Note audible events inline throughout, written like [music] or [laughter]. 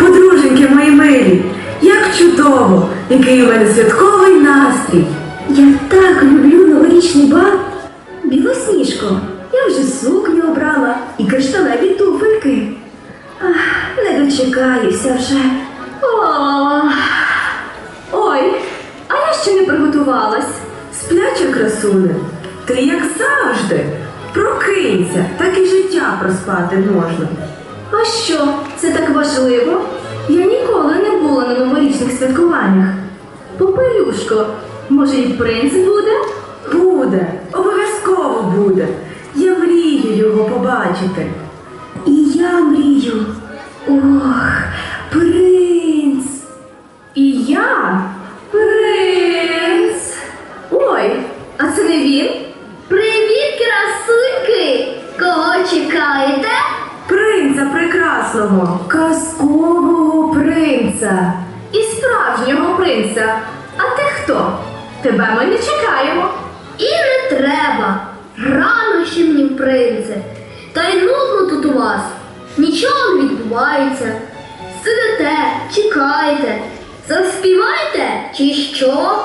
Подруженьки мої милі, як чудово, який у мене святковий настрій. Я так люблю новорічний бал. Білосніжко, я вже сукню обрала і кришталеві туфельки. Ах, не дочекаюся вже. О, ой, а я ще не приготувалась. Спляча красуне, ти як завжди. Прокинься, так і життя проспати можна. А що, це так важливо? Я ніколи не була на новорічних святкуваннях. Попелюшко, може і принц буде? Буде, обов'язково буде. Я мрію його побачити. І я мрію. Ох, принц. І я Тебе ми не чекаємо. І не треба. Рано ще мені, принце. Та й нудно тут у вас. Нічого не відбувається. Сидите, чекайте, Заспівайте чи що?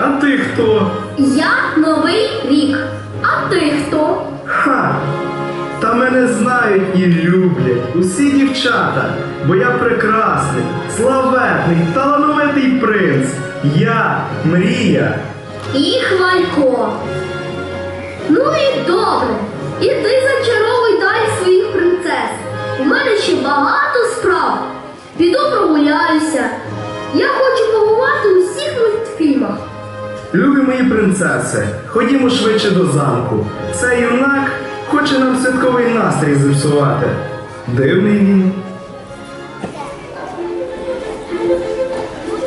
А ти хто? Я новий рік. А ти хто? Ха! Та мене знають і люблять усі дівчата, бо я прекрасний, славетний, талановитий принц. Я мрія. І хвалько. Ну і добре. Іди зачаровуй далі своїх принцес. У мене ще багато справ. Піду прогуляюся. Я хочу мультфільмах. Любі мої принцеси, ходімо швидше до замку. Цей юнак хоче нам святковий настрій зіпсувати. Дивний він.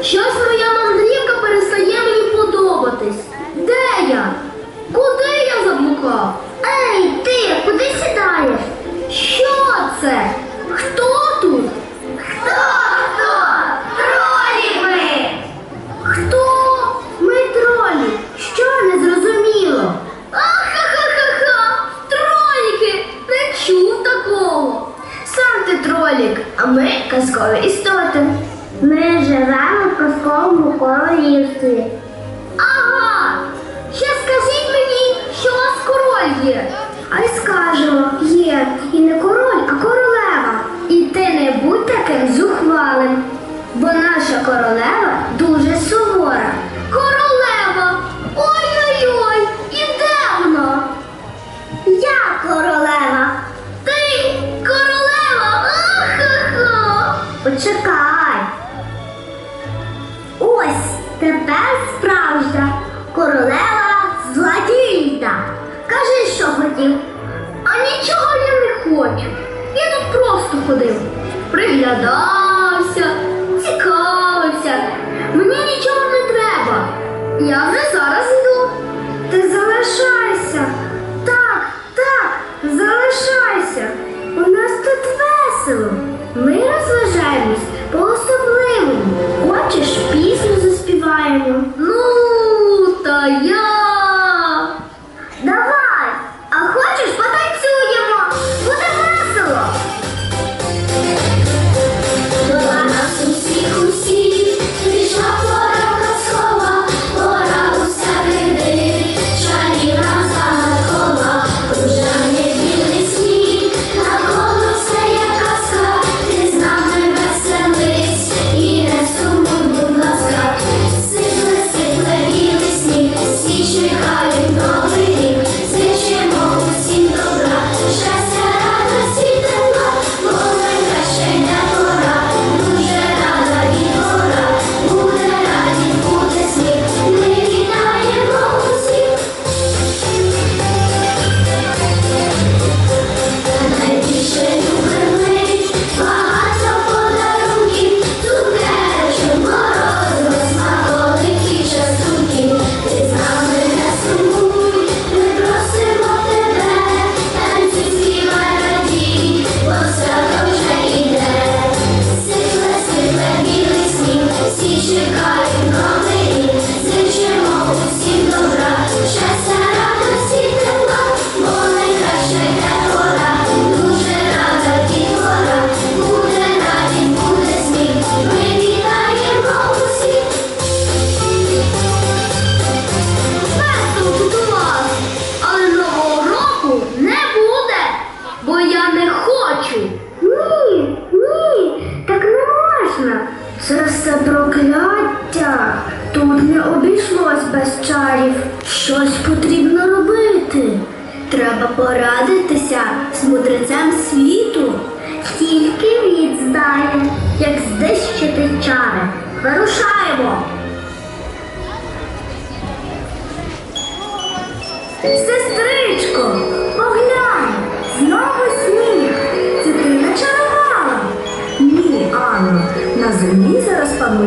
Щось моя мандрівка перестає мені подобатись. Де я? Куди я заблукав? Ей, ти, куди сідаєш? Що це? Хто ми казкові істоти. Ми живемо в казковому королівстві. Ага! Ще скажіть мені, що у вас король є. А й скажемо, є. І не король, а королева. І ти не будь таким зухвалим. Бо наша королева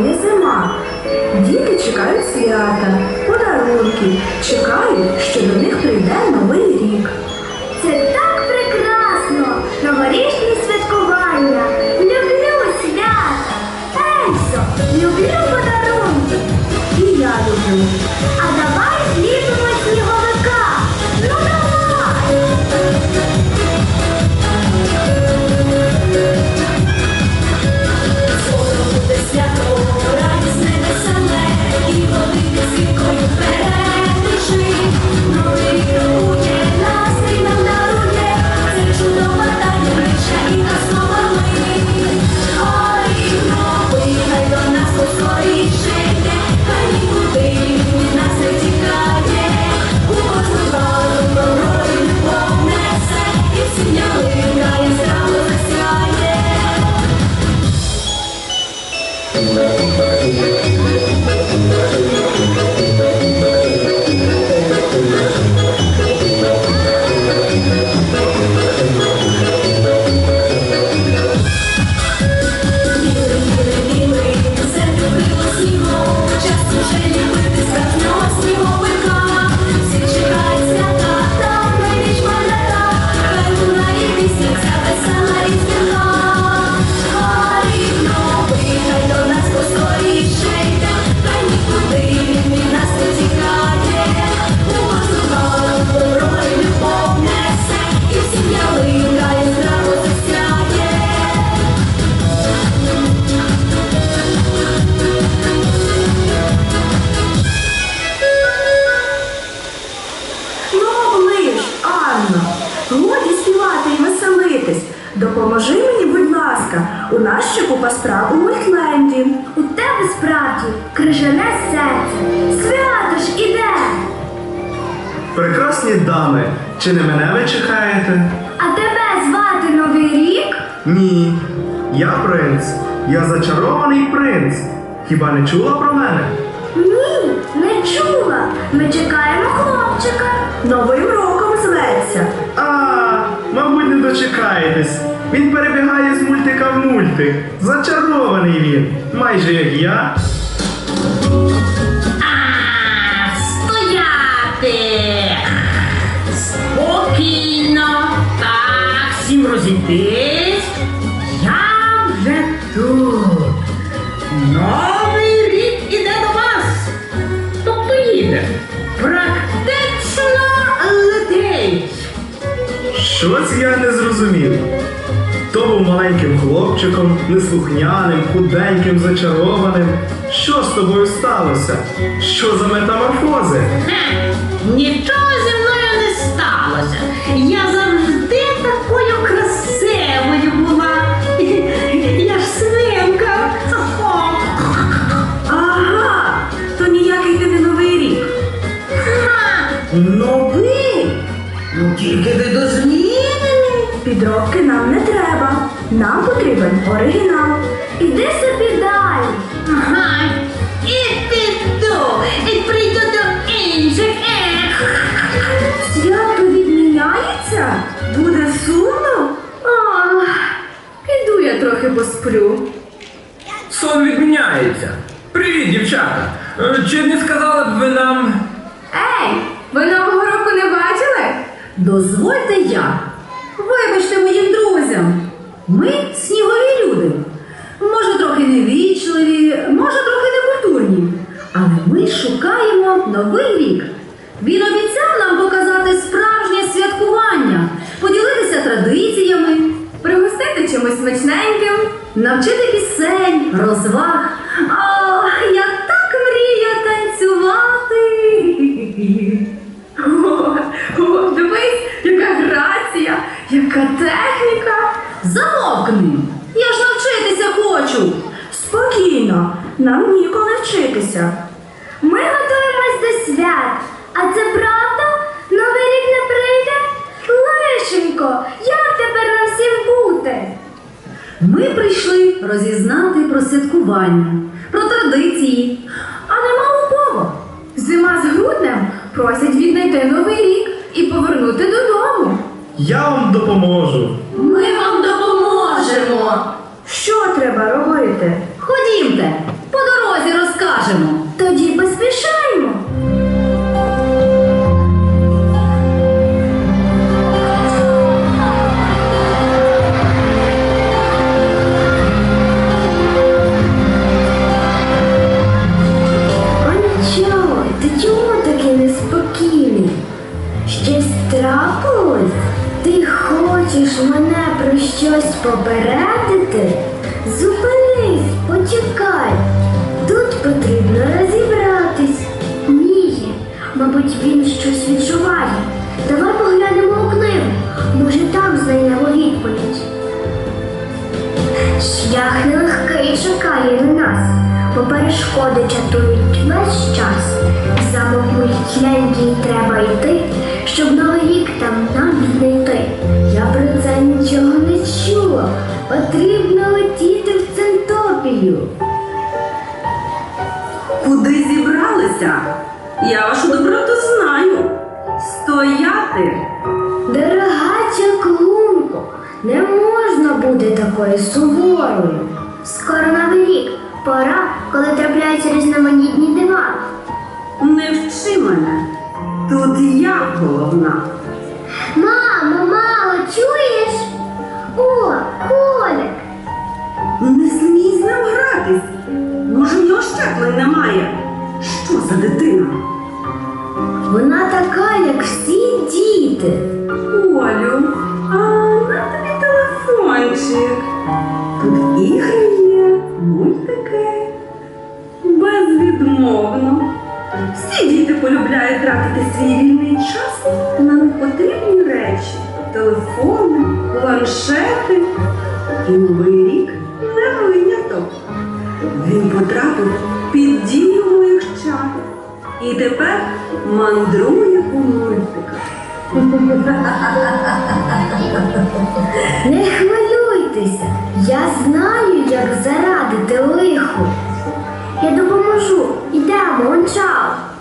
коли зима. Діти чекають свята, подарунки, чекають, що до них прийде новий рік. Це так прекрасно! Новорічні святкування! Люблю свята! Ельзо, люблю подарунки! І я люблю. А давай справді крижане серце. Свято ж іде. Прекрасні дами, чи не мене ви чекаєте? А тебе звати Новий рік? Ні. Я принц. Я зачарований принц. Хіба не чула про мене? Ні, не чула. Ми чекаємо хлопчика. Новим роком зветься. А, мабуть, не дочекаєтесь. Він перебігає з мультика в мультик. Зачарований він, майже як я. Стояти! Спокійно! Так, всім розійтись. Я вже тут. Новий рік іде до вас. Тобто їде. Практично летить. Щось я не зрозумів. Був маленьким хлопчиком, неслухняним, худеньким, зачарованим. Що з тобою сталося? Що за метаморфози? Хе, Нічого зі мною не сталося. Я завжди такою красивою була. Я ж свинка. Ага, то ніякий ти не новий рік. Ха, Новий? Ну тільки ви дозвілений. Підробки нам не треба. Нам потрібен оригінал. І собі нам ніколи вчитися. Ми готуємось до свят. А це правда? Новий рік не прийде? Лишенько, як тепер нам всім бути? Ми прийшли розізнати про святкування, про традиції, а нема у кого. Зима з груднем просять віднайти новий рік і повернути додому. Я вам допоможу. Ми вам допоможемо. Що треба робити? Ходімте, розкажемо. Тоді поспішаємо. Анчо, ти чому такий неспокійний? Щось трапилось? Ти хочеш мене про щось попередити? Зупинись, почекай. Тут потрібно розібратись. Ні, мабуть, він щось відчуває. Давай поглянемо у книгу. Може, там знайдемо відповідь. Шлях нелегкий чекає на нас, бо перешкоди чатують весь час. Замок мультленький треба йти, щоб новий рік там нам віднайти. Я про це нічого не чула. Потрібно летіти в Центопію. Куди зібралися? Я вашу доброту знаю. Стояти. Дорога чаклунко, не можна бути такою суворою. Скоро новий рік, пора, коли трапляються різноманітні дива. Не вчи мене. Тут я головна. Мамо, мамо, чуєш? О, Колик! Не смій з ним гратись. Щеплень немає. Що за дитина? Вона така, як всі діти. Олю, а на тобі телефончик. Тут ігри є, мультики. Безвідмовно. Всі діти полюбляють тратити свій вільний час на непотрібні речі. Телефони, планшети. І новий рік він потрапив під дію моїх чар і тепер мандрує у мультиках. Не хвилюйтеся, я знаю, як зарадити лиху. Я допоможу. Ідемо, он чао.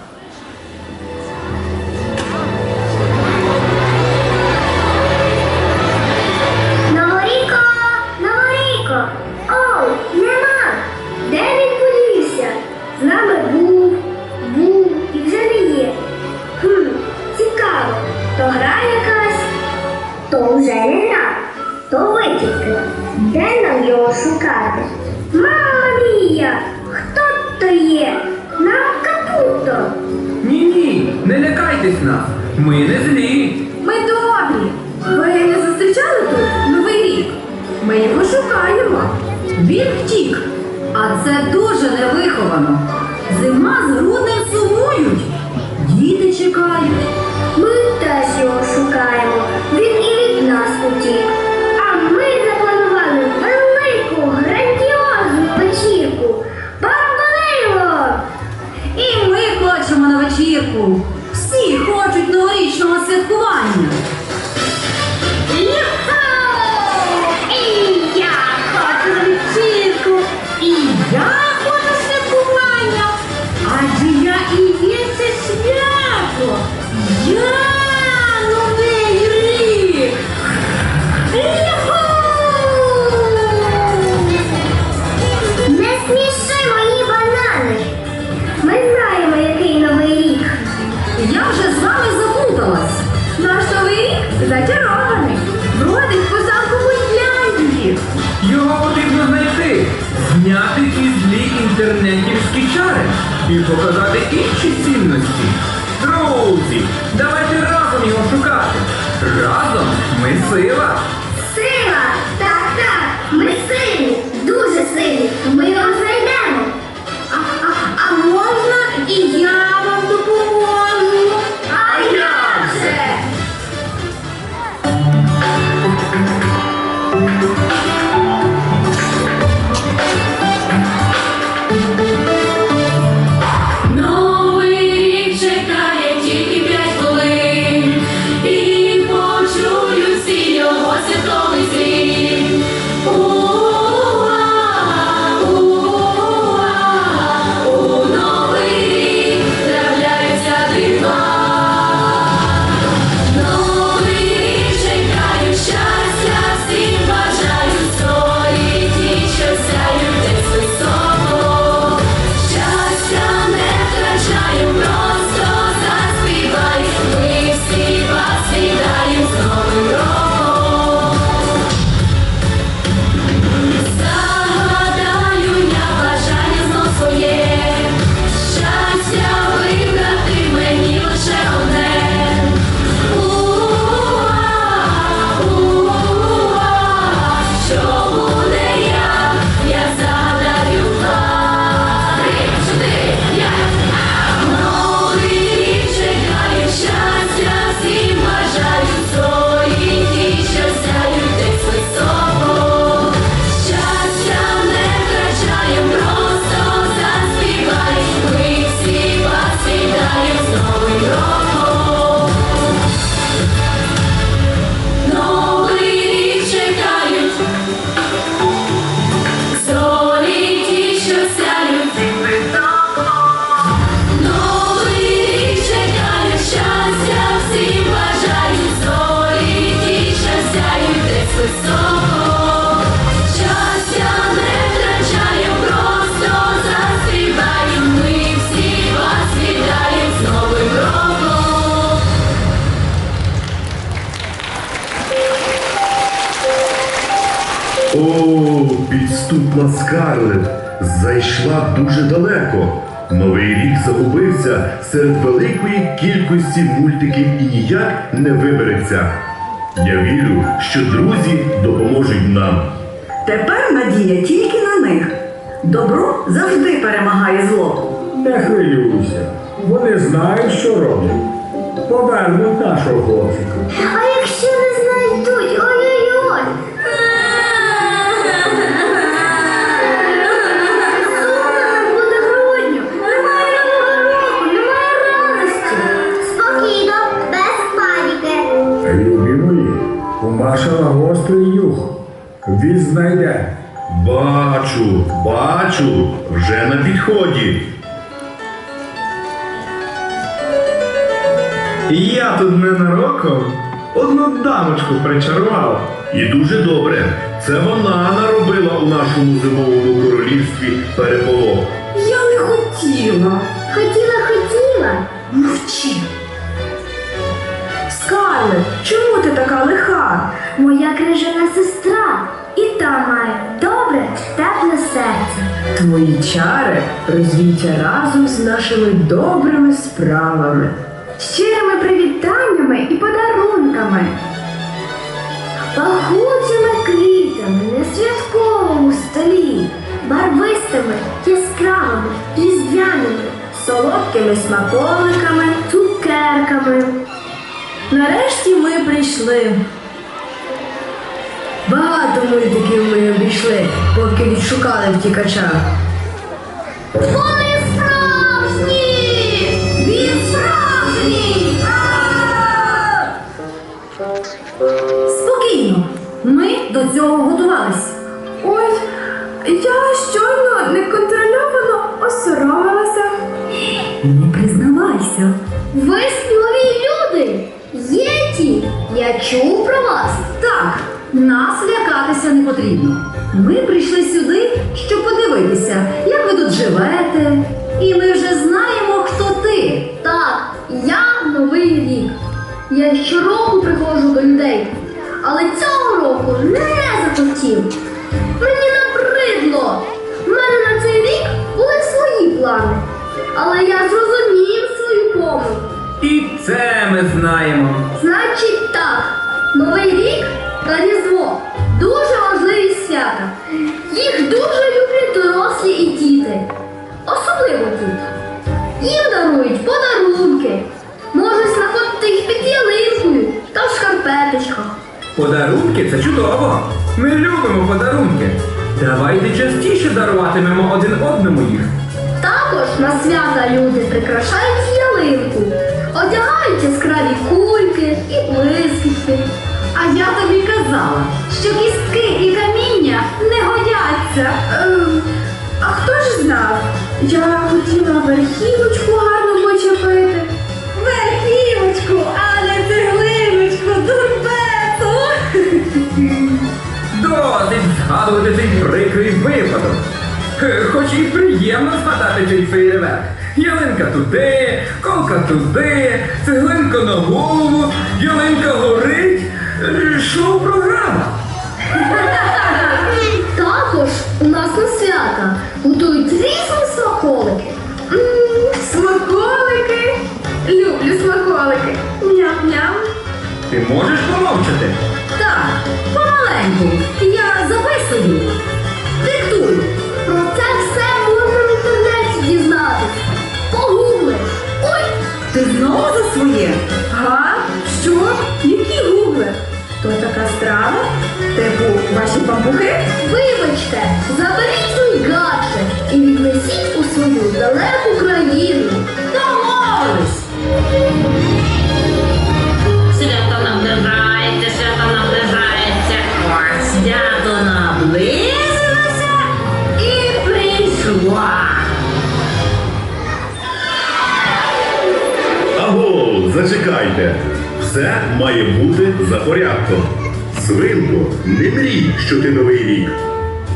Де нам його шукати? Мама мія, хто то є? Нам капуто. Ні, ні, не лякайтесь нас. Ми не злі. Ми добрі. Ви не зустрічали тут новий рік. Ми його шукаємо. Він втік. А це дуже невиховано. Зима з груднем сумують. Діти чекають. Ми теж його шукаємо. Він Senhor. і показати інші цінності. Друзі, давайте разом його шукати. Разом ми сила. кількості мультиків і ніяк не вибереться. Я вірю, що друзі допоможуть нам. Тепер надія тільки на них. Добро завжди перемагає зло. Не хвилюйся. Вони знають, що роблять. Повернуть нашого хлопчика. А якщо мертвий юг. Він знайде. Бачу, бачу, вже на підході. І я тут ненароком одну дамочку причарував. І дуже добре. Це вона наробила у нашому зимовому королівстві переполох. Я не хотіла. Хотіла, хотіла. Мовчи. Скарлет, чому ти така лиха? Моя крижана сестра. І та має добре, тепле серце. Твої чари розвійте разом з нашими добрими справами. Щирими привітаннями і подарунками. Пахучими квітами на святковому столі, барвистими, яскравими, різдвяними, Солодкими смаколиками. цукерками. Нарешті ми прийшли. Багато мультиків ми обійшли, поки відшукали втікача. Вони справжні! Він справжній! Спокійно, ми до цього готувались. Ой, я щойно неконтрольовано осоромилася. Не признавайся. Ви сміливі люди! Єті! Я чув про вас! Так, нас лякатися не потрібно. Ми прийшли сюди, щоб подивитися, як ви тут живете. І ми вже знаємо, хто ти. Так, я новий рік. Я щороку приходжу до людей, але цього року не захотів. Мені набридло. У мене на цей рік були свої плани. Але я зрозумів свою помилку. І це ми знаємо. Значить так, Новий рік Різдво дуже важливі свята. Їх дуже люблять дорослі і діти. Особливо діти. Їм дарують подарунки. Можуть знаходити їх під ялинкою та в шкарпеточках. Подарунки це чудово. Ми любимо подарунки. Давайте частіше даруватимемо один одному їх. Також на свята люди прикрашають ялинку, одягають яскраві кульки і блискітки. А я тобі казала, що кістки і каміння не годяться. Ем, а хто ж знав? Я хотіла верхівочку гарно почепити. Верхівочку, а не цеглиночку, дурбету. [laughs] Досить згадувати цей прикрий випадок. Е, Хоч і приємно згадати цей фейерверк. Ялинка туди, колка туди, цеглинка на голову, ялинка горить. Помаленьку. Я записую. Диктую. Про це все можна в інтернеті дізнатися. Погугли. Ой, Ти знову за своє? Га? Що? Які гугли? То така страва? Типу ваші пампухи? вибачте, заберіть свій гаджет і віднесіть у свою далеку країну. Домовились. Аго, зачекайте. Все має бути за порядком. Свинко, не мрій, що ти новий рік.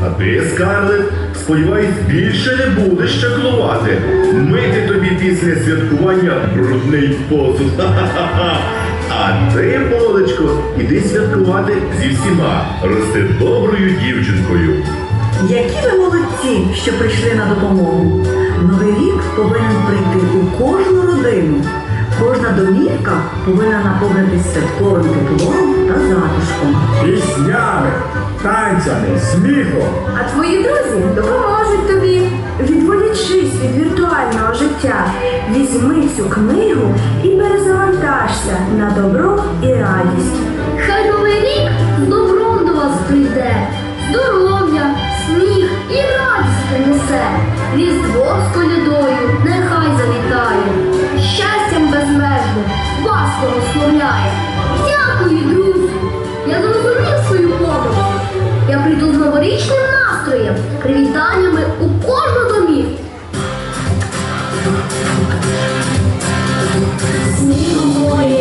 А ти, Скарлет, сподіваюсь, більше не будеш чаклувати. Мити тобі після святкування брудний посуд. А ти, Молодечко, іди святкувати зі всіма. Рости доброю дівчинкою. Які ви молодці, що прийшли на допомогу. Новий рік повинен прийти у кожну родину. Кожна домівка повинна наповнитись святковим теплом та затишком. Піснями, танцями, сміхом. А твої друзі допоможуть тобі. Відволічись від віртуального життя. Візьми цю книгу і перезавантажся на добро і радість. Хай новий рік з новорічним настроєм, привітаннями у кожну домівку. Снігом моє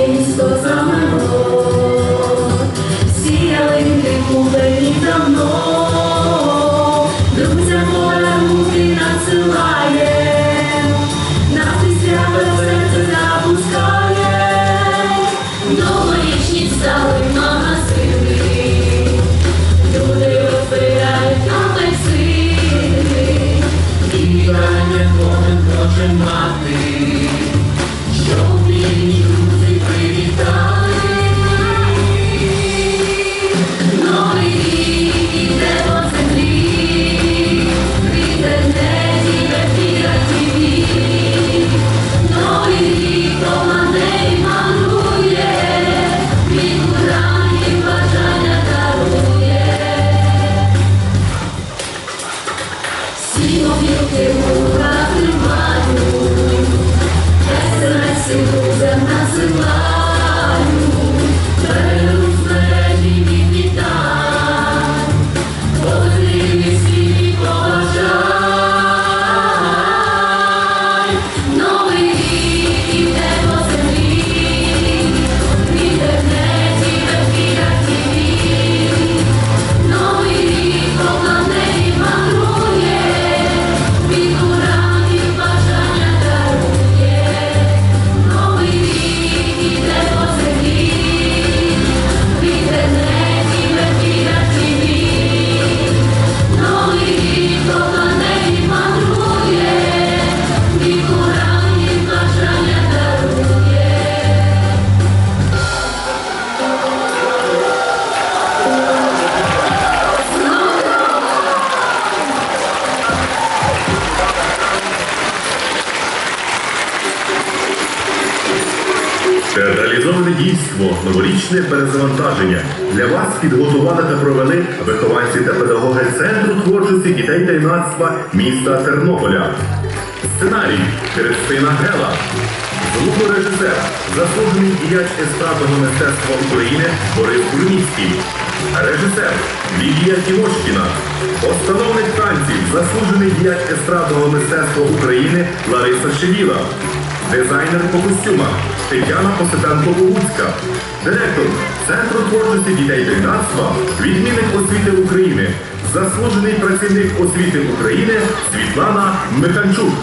дійство, перезавантаження. Для вас підготували та провели вихованці та педагоги Центру творчості дітей та юнацтва міста Тернополя. Сценарій Христина Гела. Звукорежисер, заслужений діяч естрадного мистецтва України Борис Курніцький. Режисер Лілія Тімошкіна. Постановник танців, заслужений діяч естрадного мистецтва України Лариса Шевіла. Дизайнер по костюмах Тетяна Посипенко Богуцька. Директор Центру творчості дітей та юнацтва, відмінник освіти України, заслужений працівник освіти України Світлана Миханчук.